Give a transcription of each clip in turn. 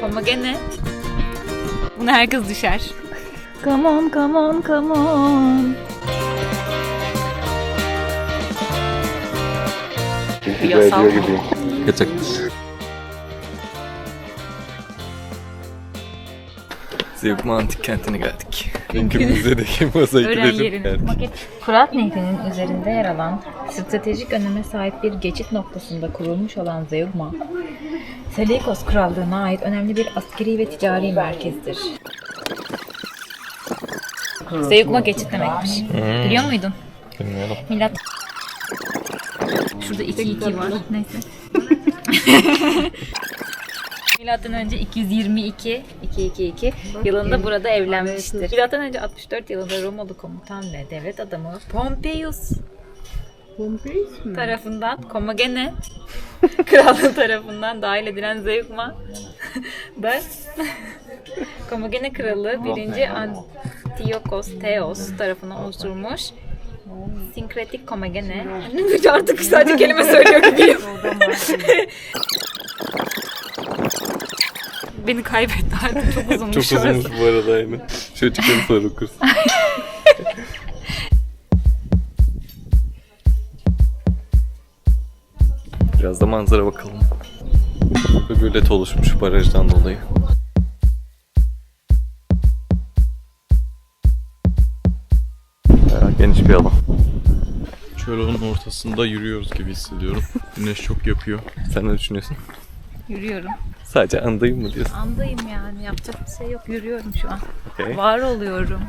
Koma gene. Buna herkes düşer. Come on, come on, come on. Yasal. Zevkma Antik Kenti'ne geldik. Çünkü müzedeki mozaiklerin Öğrencilerin maket Fırat Nehri'nin üzerinde yer alan stratejik öneme sahip bir geçit noktasında kurulmuş olan Zeugma, Seleukos Krallığı'na ait önemli bir askeri ve ticari merkezdir. Zeugma geçit demekmiş. Biliyor muydun? Bilmiyorum. Milat. Şurada 2 2 var. Neyse. Milattan önce 222 222 yılında burada evlenmiştir. Milattan önce 64 yılında Romalı komutan ve devlet adamı Pompeius tarafından Komagene krallığı tarafından dahil edilen Zeugma da Komagene kralı 1. Antiochos Theos tarafından oluşturulmuş Sinkretik Komagene. Artık sadece kelime söylüyor gibiyim. Beni kaybetti artık çok uzunmuş Çok orası. uzunmuş bu arada aynı. Şöyle çıkalım sonra okuruz. Biraz da manzara bakalım. Burada gölet oluşmuş barajdan dolayı. Bayağı geniş bir alan. Çölün ortasında yürüyoruz gibi hissediyorum. Güneş çok yapıyor. Sen ne düşünüyorsun? Yürüyorum. Sadece andayım mı diyorsun? Andayım yani yapacak bir şey yok. Yürüyorum şu an. Okey. Var oluyorum.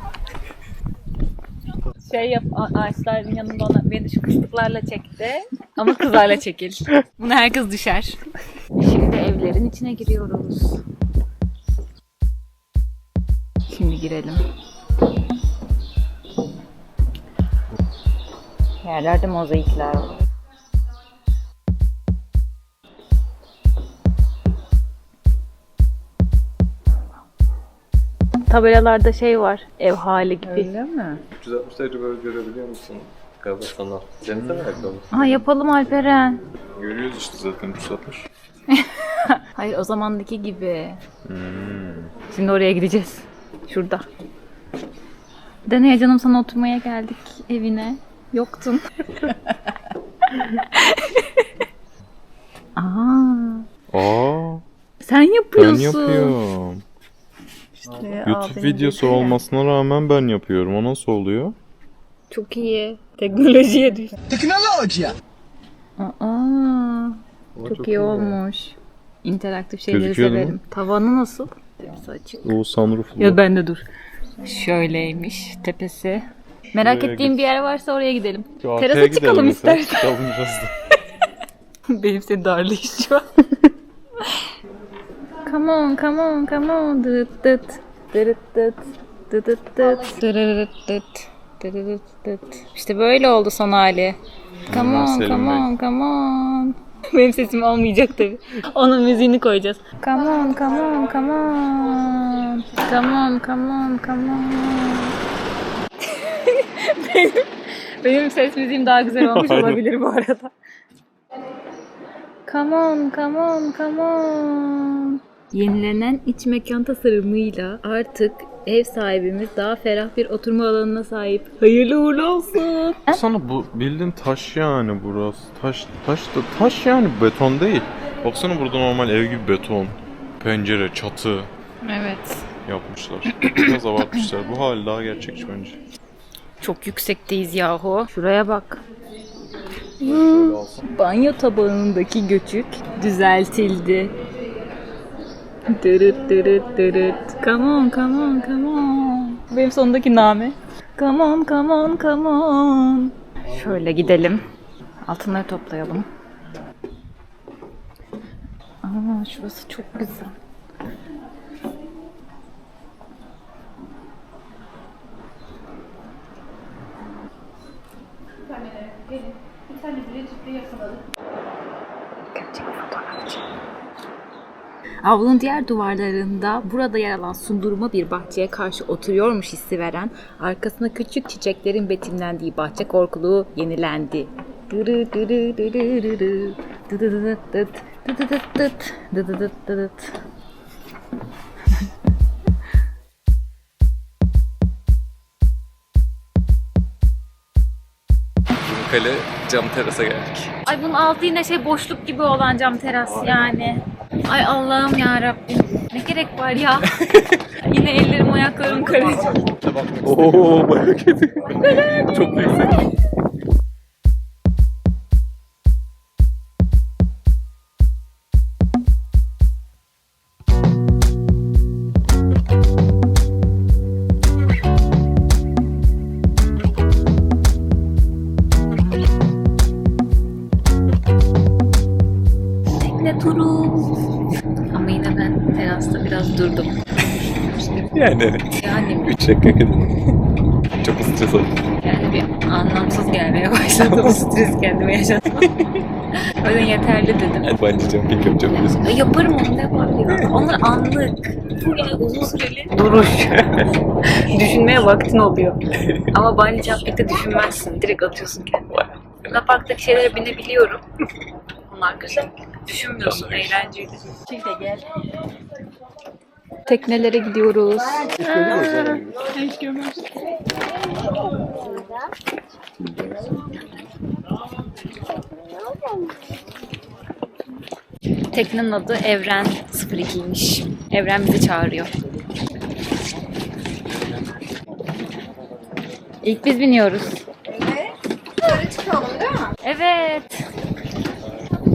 Şey yap, ağaçların yanında ona beni şu kıstıklarla çekti. Ama kızlarla çekil. Buna herkes düşer. Şimdi evlerin içine giriyoruz. Şimdi girelim. Yerlerde mozaikler var. Tabelalarda şey var. Ev hali gibi. Öyle mi? 360 derece böyle görebiliyor musun? Galiba sanal. Denize mi ayakkabı? Aa yapalım Alperen. Görüyoruz işte zaten 360. Hayır o zamandaki gibi. Şimdi oraya gideceğiz. Şurada. Deneye canım sana oturmaya geldik evine. Yoktun. Aa, Aa, sen ben yapıyorsun. YouTube videosu olmasına rağmen ben yapıyorum. O nasıl oluyor? Çok iyi. Teknolojiye düş. Aa, çok, iyi olmuş. İnteraktif şeyleri Gözüküyor değil mi? severim. Tavanı nasıl? Tepesi açık. O sunrooflu. Ya ben de dur. Şöyleymiş tepesi. Merak Şuraya ettiğim git. bir yer varsa oraya gidelim. Şu arkaya Terasa gidelim çıkalım mesela. istersen. Çıkalım biraz da. Benim seni darlayış şu an. Come on, come on, come on. Dıt dıt. Dırıt dıt. Dıt dıt. Dırırıt dıt. Dırırıt dıt. İşte böyle oldu son hali. Come on, come on, come on. Benim sesim olmayacak tabii. Onun müziğini koyacağız. Come on, come on, come on. Come on, come on, come on. benim, benim ses müziğim daha güzel olmuş olabilir bu arada. Come on, come on, come on. Yenilenen iç mekan tasarımıyla artık ev sahibimiz daha ferah bir oturma alanına sahip. Hayırlı uğurlu olsun. Baksana bu bildiğin taş yani burası. Taş, taş da taş yani beton değil. Baksana burada normal ev gibi beton. Pencere, çatı Evet. yapmışlar. Biraz abartmışlar. Bu hali daha gerçekçi bence. Çok yüksekteyiz yahu. Şuraya bak. Banyo tabağındaki göçük düzeltildi. Dırıt dırıt dırıt. Come on, come on, come on. Benim sondaki name. Come on, come on, come on. Şöyle gidelim. Altınları toplayalım. Aa, şurası çok güzel. Avlunun diğer duvarlarında burada yer alan sundurma bir bahçeye karşı oturuyormuş hissi veren, arkasına küçük çiçeklerin betimlendiği bahçe korkuluğu yenilendi. Dırı Rumkale cam terasa geldik. Ay bunun altı yine şey boşluk gibi olan cam teras yani. Ay Allah'ım ya Rabbim. Ne gerek var ya? yine ellerim ayaklarım karıştı. Oo bayağı kötü. Çok yüksek. Yani 3 dakika kadar. Çok stres oldu. Yani bir anlamsız gelmeye başladı bu stres kendime yaşadım. o yüzden yeterli dedim. Yani bence jumping yapacağım biliyorsun. Ya Yaparım onu ne yapar ya. Onlar anlık. Bu yani uzun süreli duruş. Düşünmeye vaktin oluyor. Ama bungee jumping'de düşünmezsin. Direkt atıyorsun kendini. Luna Park'taki şeylere binebiliyorum. Onlar güzel. Düşünmüyorsun. Eğlenceli. Şimdi gel. Teknelere gidiyoruz. Teknenin adı Evren 02'ymiş. Evren bizi çağırıyor. İlk biz biniyoruz. Yukarı çıkalım değil mi? Evet.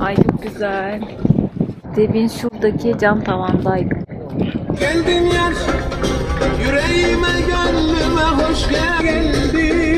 Ay çok güzel. Demin şuradaki cam tavandaydı. Geldin yar Yüreğime gönlüme hoş geldin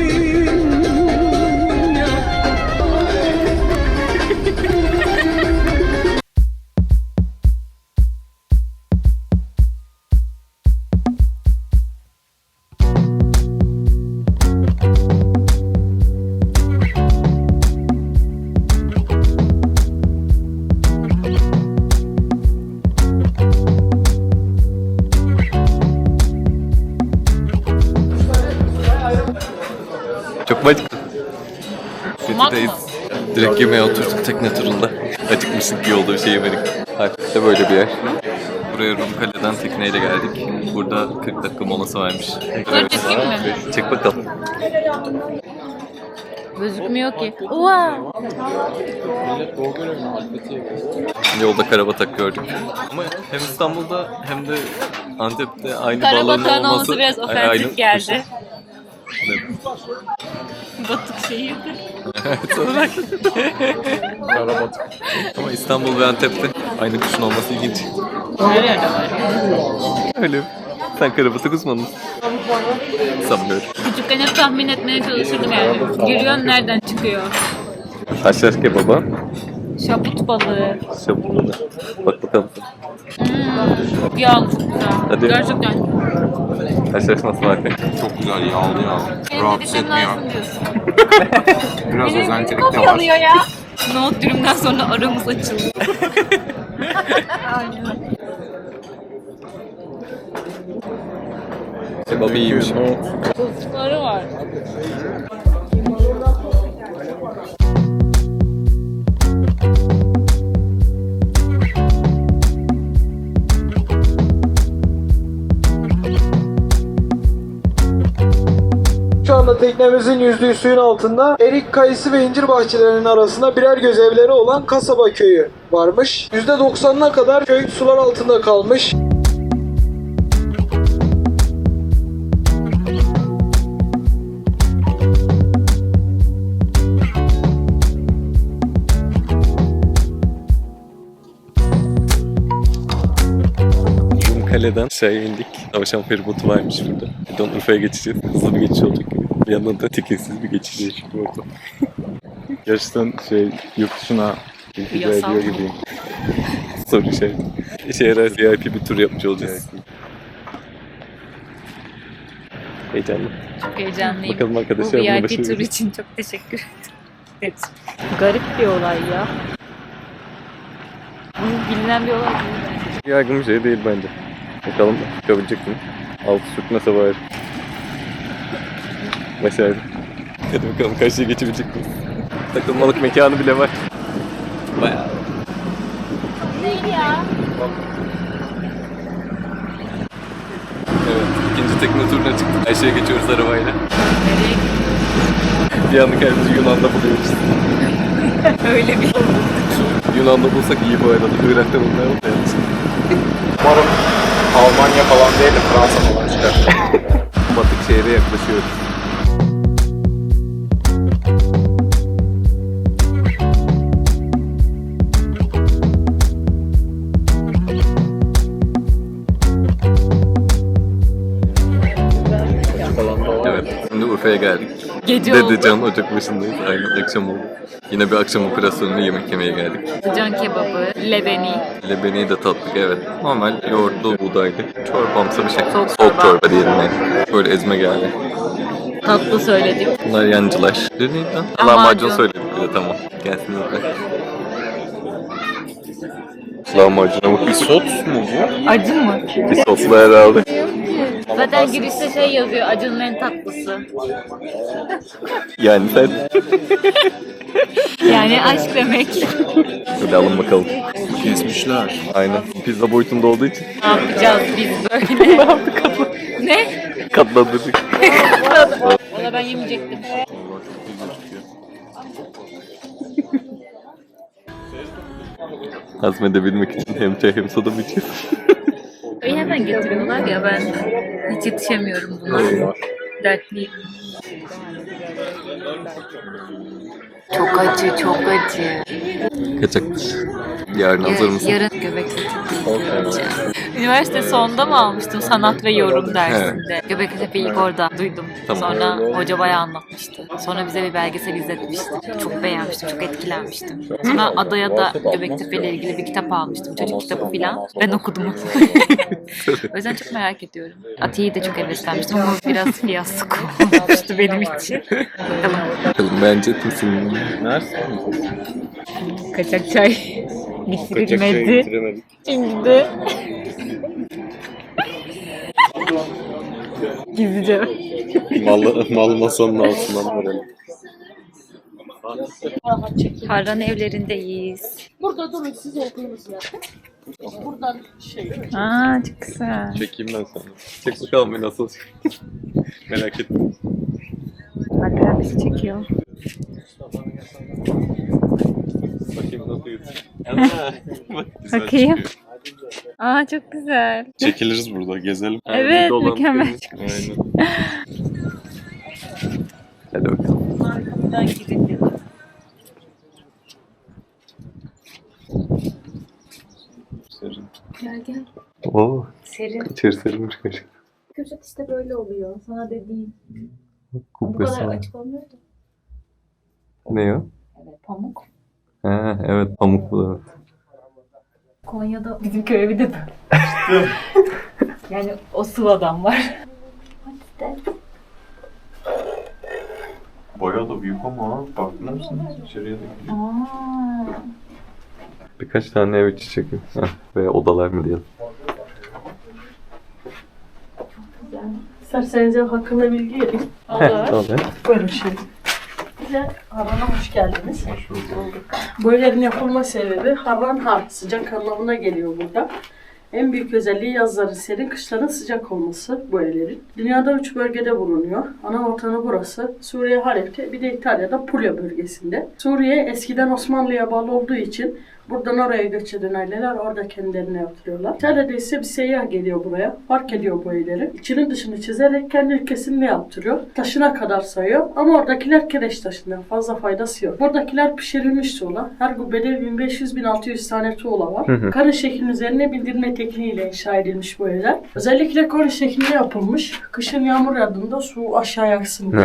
Acıktın? City'deyiz. Direkt yemeğe oturduk tekne turunda. Acıkmıştık yolda bir şey yemedik. Harput'ta böyle bir yer. Buraya Rumkale'den tekneyle geldik. Burada 40 dakika molası varmış. Dur çekeyim mi? Çek bakalım. Gözükmüyor ki. Oha! Yolda karabatak gördük. Ama hem İstanbul'da hem de Antep'te aynı balığın Karabatak'ın olması... olması biraz Aynı- ofensif geldi. Batık şehirdi. Evet, olarak. Ama İstanbul ve Antep'te aynı kuşun olması ilginç. Her yerde var. Öyle. Sen karabatak uzmanı mısın? Sanmıyorum. Küçükken hep tahmin etmeye çalışırdım yani. Giriyorsun nereden çıkıyor? Taşlar kebaba. Şaput balığı. Şabunlu. Bak bakalım. Hmm. Yağlı çok güzel. Hadi. Gerçekten. Taşlar nasıl harika. Çok güzel yağlı yağlı. Benim Rahatsız etmiyor. Biraz özentelik de var. ya. Nohut dürümden sonra aramız açıldı. Kebabı iyiymiş. Tuzlukları var. Anda teknemizin yüzdüğü suyun altında erik, kayısı ve incir bahçelerinin arasında birer göz evleri olan kasaba köyü varmış. %90'ına kadar köy sular altında kalmış. Rumkale'den aşağıya indik. Savaşan feribotu varmış burada. Buradan Urfa'ya geçeceğiz. Hızlı bir geçiş olacak gibi. Bir yandan da tekinsiz bir geçiş değişik bir ortam. Gerçekten şey yurt dışına iltica ediyor gibiyim. Soru. İşe yarar VIP bir tur yapmış olacağız. Heyecanlı. Çok heyecanlıyım. Bakalım Bu arkadaşlar buna VIP başarılı. tur için çok teşekkür ederim. Garip bir olay ya. Bu bilinen bir olay değil bence. Yaygın bir şey değil bence. Bakalım çıkabilecek mi? Altı sürtmese bari. Başardı. Hadi bakalım karşıya geçebilecek miyiz? Takılmalık mekanı bile var. Bayağı. Evet, ikinci tekne turuna çıktık. Ayşe'ye geçiyoruz arabayla. Nereye Hristiyanlık elçisi Yunan'da buluyoruz. Öyle bir Yunan'da bulsak iyi bu arada. Irak'ta bulmayalım da. Umarım Almanya falan değil de Fransa falan çıkar. Batık şehre yaklaşıyoruz. Gece oldu. Can Ocak başındayız. Aynen akşam oldu. Yine bir akşam operasyonunu yemek yemeye geldik. Can kebabı, lebeni. Lebeniyi de tattık evet. Normal yoğurtlu buğdaylı. Çorbamsı bir şey. Soğuk çorba. çorba diyelim yani. Böyle ezme geldi. Tatlı söyledik. Bunlar yancılar. Ne neydi lan? Lahmacun. Söyledik bir de tamam. Gelsin lütfen. Lahmacuna bak. Sos mu bu? Acı mı? Bir soslu herhalde. Zaten girişte şey yazıyor, acının en tatlısı. Yani sen. Yani aşk demek. Hadi alın bakalım. Kesmişler. Aynen. Pizza boyutunda olduğu için ne yapacağız biz böyle? ne yaptık Ne? katlandırdık. Valla ben yemeyecektim. Hazmedebilmek için hem çay hem soda mı içiyorsun? Ay hemen getiriyorlar ya ben hiç yetişemiyorum buna. Dertliyim. Çok acı, çok acı. Kaçaktır. Yarın hazır mısın? Yarın göbek Üniversite sonunda mı almıştım sanat ve yorum dersinde? Göbektepe ilk orada duydum. Tamam. Sonra hoca bayağı anlatmıştı. Sonra bize bir belgesel izletmişti. Çok beğenmiştim, çok etkilenmiştim. Sonra adaya da Göbektepe ile ilgili bir kitap almıştım. Çocuk kitabı filan. Ben okudum. o yüzden çok merak ediyorum. Atiye'yi de çok heveslenmiştim ama biraz fiyasko olmuştu benim için. Bakalım. Bakalım bence? Nerede? Kaçak çay bitirilmedi. Şimdi gizlice Mal, mal masanın altından verelim. Harran evlerindeyiz. Burada durun siz okuyunuz ya. Buradan şey. Aa çok güzel. Çekeyim ben sana. Çek bakalım beni nasıl. Merak etme. Alper bizi çekiyor. Bakayım nasıl gözüküyor. Bak, güzel Bakayım. çıkıyor. Aa çok güzel. Çekiliriz burada gezelim. Evet, dolan mükemmel. Aynen. Hadi bakalım. Arkamdan girildi. Gel gel. Oo, Serin. içeri serilmiş kaşık. Köşet işte böyle oluyor. Sana dediğim. Bu Kubbesi kadar var. açık olmuyor da. Ne o? Evet pamuk. Ha, evet pamuklu evet. Konya'da bizim köye bir de yani o sıvadan var. Bayağı da büyük ama farkında mısın? İçeriye de Aa. Birkaç tane ev içi çekim. Heh, Veya odalar mı diyelim. İsterseniz ev hakkında bilgi vereyim. Heh, tamam. Buyurun şimdi. Bize Harran'a hoş geldiniz. Hoş bulduk. Bu evlerin yapılma sebebi Harran Har, sıcak anlamına geliyor burada. En büyük özelliği yazların serin, kışların sıcak olması bu evlerin. Dünyada üç bölgede bulunuyor. Ana vatanı burası. Suriye Halep'te, bir de İtalya'da Puglia bölgesinde. Suriye eskiden Osmanlı'ya bağlı olduğu için buradan oraya göç eden aileler orada kendilerine. İtalya'da ise bir seyyah geliyor buraya. Fark ediyor bu evleri. İçini dışını çizerek kendi ülkesinde yaptırıyor. Taşına kadar sayıyor. Ama oradakiler kireç taşından fazla faydası yok. Buradakiler pişirilmiş tuğla. Her gubbede 1500-1600 tane tuğla var. Karın şeklinin üzerine bildirme tekniğiyle inşa edilmiş bu evler. Özellikle karın şeklinde yapılmış. Kışın yağmur yağdığında su aşağıya aksın diye.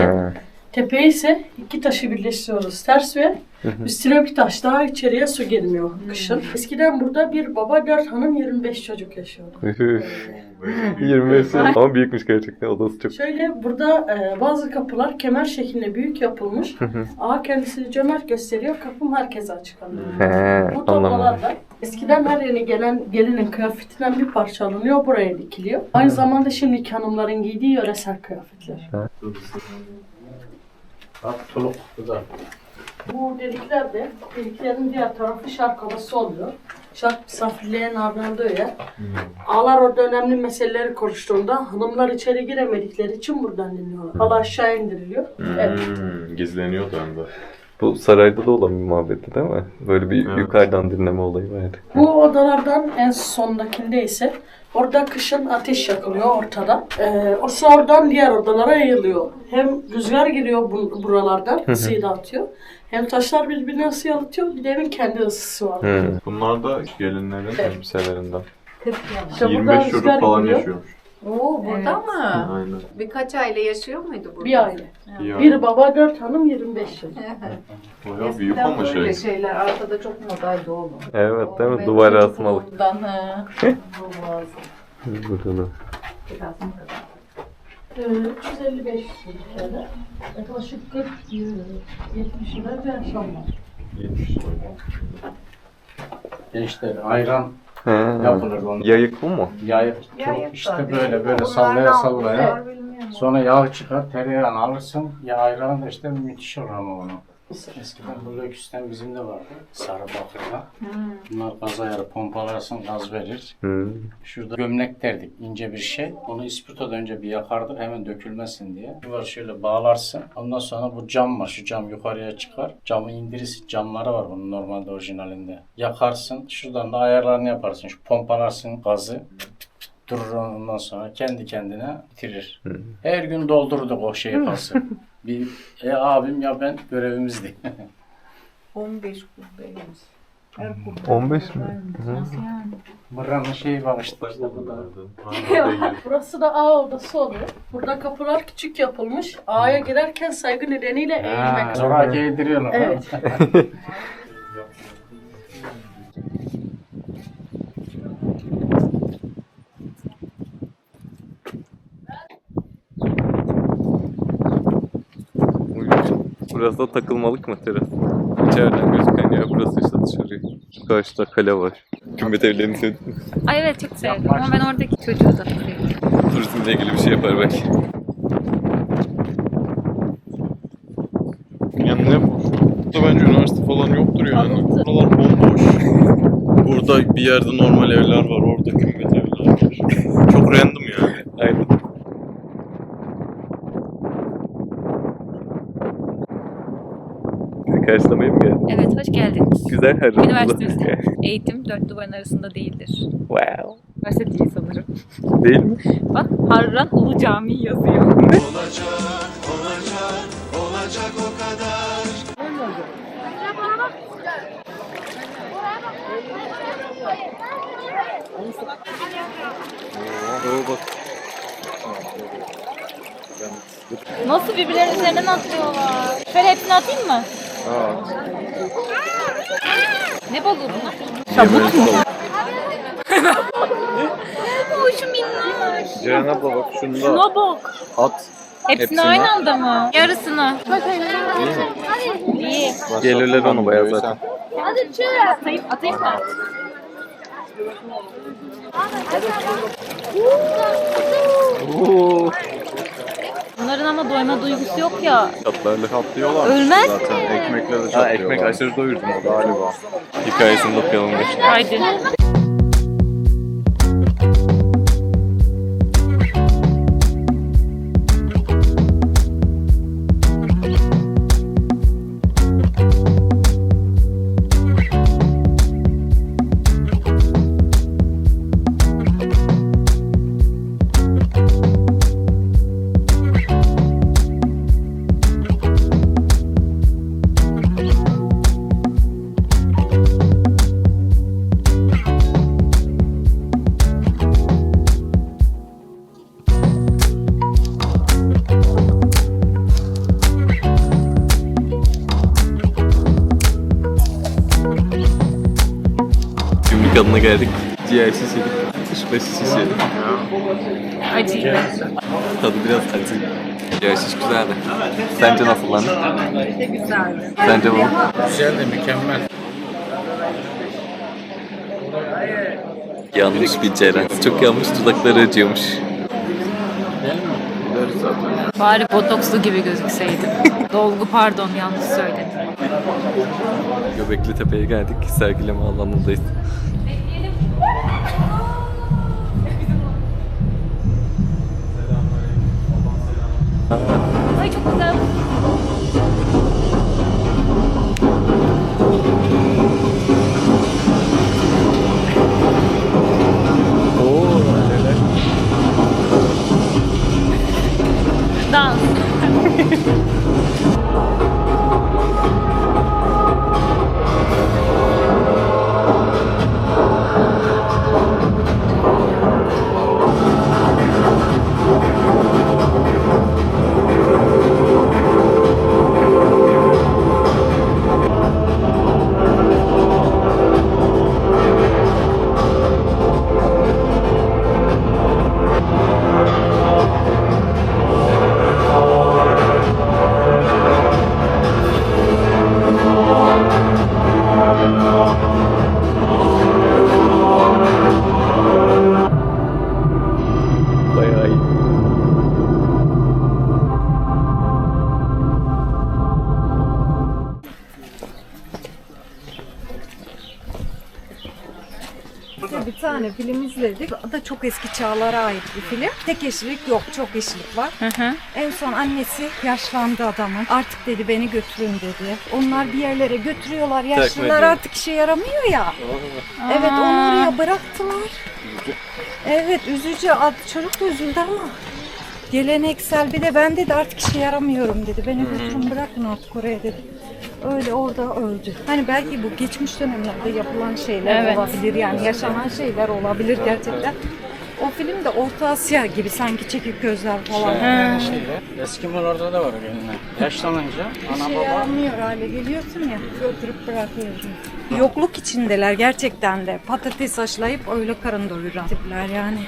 Tepeyi ise iki taşı birleştiriyoruz ters ve üstüne bir taş daha içeriye su girmiyor kışın. Eskiden burada bir baba dört hanım 25 çocuk yaşıyordu. Üf. 25 sene. Ama büyükmüş gerçekten odası çok. Şöyle burada e, bazı kapılar kemer şeklinde büyük yapılmış. Ağa kendisini cömert gösteriyor. Kapım herkese açık kalıyor. He, Bu tablolar anlamadım. da eskiden her yerine gelen gelinin kıyafetinden bir parça alınıyor. Buraya dikiliyor. Aynı zamanda şimdiki hanımların giydiği yöresel kıyafetler. Bu delikler de deliklerin diğer tarafı şark havası oluyor. Şart misafirliğe davrandığı yer. Ağlar orada önemli meseleleri konuştuğunda hanımlar içeri giremedikleri için buradan dinliyorlar. Hala aşağı indiriliyor. Evet. Hmm, gizleniyordu onda. Bu sarayda da olan bir muhabbetti değil mi? Böyle bir Evet. yukarıdan dinleme olayı vardı. Bu odalardan en sondakinde ise orada kışın ateş yakılıyor ortada. Ee, o oradan diğer odalara yayılıyor. Hem rüzgar giriyor bu, buralardan, ısıyı dağıtıyor. Hem taşlar birbirine ısı yalıtıyor. Bir de evin kendi ısısı var. Hı. Bunlar da gelinlerin Evet. elbiselerinden. İşte buradan 25 rüzgar çocuk falan yaşıyormuş. Oo burada mı? Aynen. Birkaç aile yaşıyor muydu burada? Bir aile. İyi Bir baba, dört hanım, 25 çocuk. Bayağı büyük ama şey. Şeyler arkada çok modaydı oğlum. Evet değil mi? O Duvar benim asmalı. çocukluğumdan, ha. Bu lazım. Burada da. Biraz mı kadar? Ee, 355 çocuk yani. Yaklaşık 40 70 lira bir yaşam var. Gençler ayran He. yapılır onun. Yayık bu mu? Yayık Yayık işte böyle böyle sallaya sallaya. Sonra yağ çıkar, tereyağını alırsın. Ya ayranı da işte müthiş olur ama onu. Eskiden bu löküsten bizim de vardı. Sarı bakırda. Bunlar gaz ayarı pompalarsın gaz verir. Hı. Şurada gömlek derdik ince bir şey. Onu ispirtoda önce bir yakardık hemen dökülmesin diye. Var şöyle bağlarsın. Ondan sonra bu cam var. Şu cam yukarıya çıkar. Camı indirirsin. Camları var bunun normalde orijinalinde. Yakarsın. Şuradan da ayarlarını yaparsın. Şu pompalarsın gazı. Durur ondan sonra kendi kendine bitirir. Her gün doldururduk o şeyi pası. bir e, abim ya ben görevimizdi. 15 kubbeymiş. Her kubbe. 15 mi? Nasıl yani? Buranın şeyi var işte. işte bu da. Burası da A odası oluyor. Burada kapılar küçük yapılmış. A'ya girerken saygı nedeniyle eğilmek. Zoraki yediriyorlar. Evet. Burası da takılmalık mı teras? İçeriden gözüken yer burası işte dışarı. Karşıda kale var. Kümbet evlerini sevdin mi? Ay evet çok sevdim ama ben oradaki çocuğu da sevdim. Turizmle ilgili bir şey yapar belki. Yani ne bu? Burada bence üniversite falan yoktur yani. Buralar bomboş. Burada bir yerde normal evler var. Orada kümbet evler var. Çok random yani. Aynen. Bizi karşılamaya mı geldin? Evet hoş geldiniz. Güzel harun. Üniversitemizde eğitim dört duvarın arasında değildir. wow. Üniversite değil sanırım. Değil mi? Bak Harran Ulu Camii yazıyor. Oo bak. Nasıl birbirlerinin üzerinden atlıyorlar? Şöyle hepsini atayım mı? Ne balığı bunlar? Şabut mu? Oo şu minnoş. Ceren abla bak şunda Şuna bak. at. Hepsini, Hepsini. aynı anda mı? Yarısını. İyi. Gelirler onu bayağı zaten. Atayım, atayım mı? Oo. Bunların ama doyma duygusu yok ya. Tatlarla. Tatlıyorlar Ölmez zaten. mi? Ekmekle de Ha, çatlıyorlar. ekmek aşırı doyurdum galiba. Hikayesini de okuyalım. Haydi. Şiş yedik. Şiş yedik. Acı. Tadı biraz acı. Şiş güzeldi. Sence nasıl lan? Güzeldi. Sence bu? Güzel de mükemmel. Yanlış bir Ceren. Çok yanlış dudakları acıyormuş. Bari botokslu gibi gözükseydim. Dolgu pardon yanlış söyledim. Göbekli Tepe'ye geldik. Sergileme alanındayız. Ay çok güzel. Dans. Bir tane film izledik. O da çok eski çağlara ait bir film. Tek eşlik yok, çok eşlik var. En son annesi yaşlandı adamın. Artık dedi beni götürün dedi. Onlar bir yerlere götürüyorlar. Yaşlılar ediyor. artık işe yaramıyor ya. Evet onu oraya bıraktılar. Evet üzücü. Ad- Çocuk da üzüldü ama. Geleneksel bir de ben dedi artık işe yaramıyorum dedi. Beni götürün bırakın artık oraya dedi. Öyle orada öldü. Hani belki bu geçmiş dönemlerde yapılan şeyler Evet. olabilir yani yaşanan şeyler olabilir gerçekten. O film de Orta Asya gibi sanki çekik gözler falan. Şey, şeyde, Eskimolarda da var öyle. Yaşlanınca ana şey baba yaramıyor hale geliyorsun ya götürüp bırakıyorsun. Yokluk içindeler gerçekten de. Patates haşlayıp öyle karın doyuran tipler yani.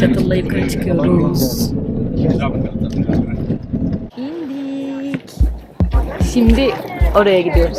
Çatılla yukarı çıkıyoruz. İndik. Şimdi oraya gidiyoruz.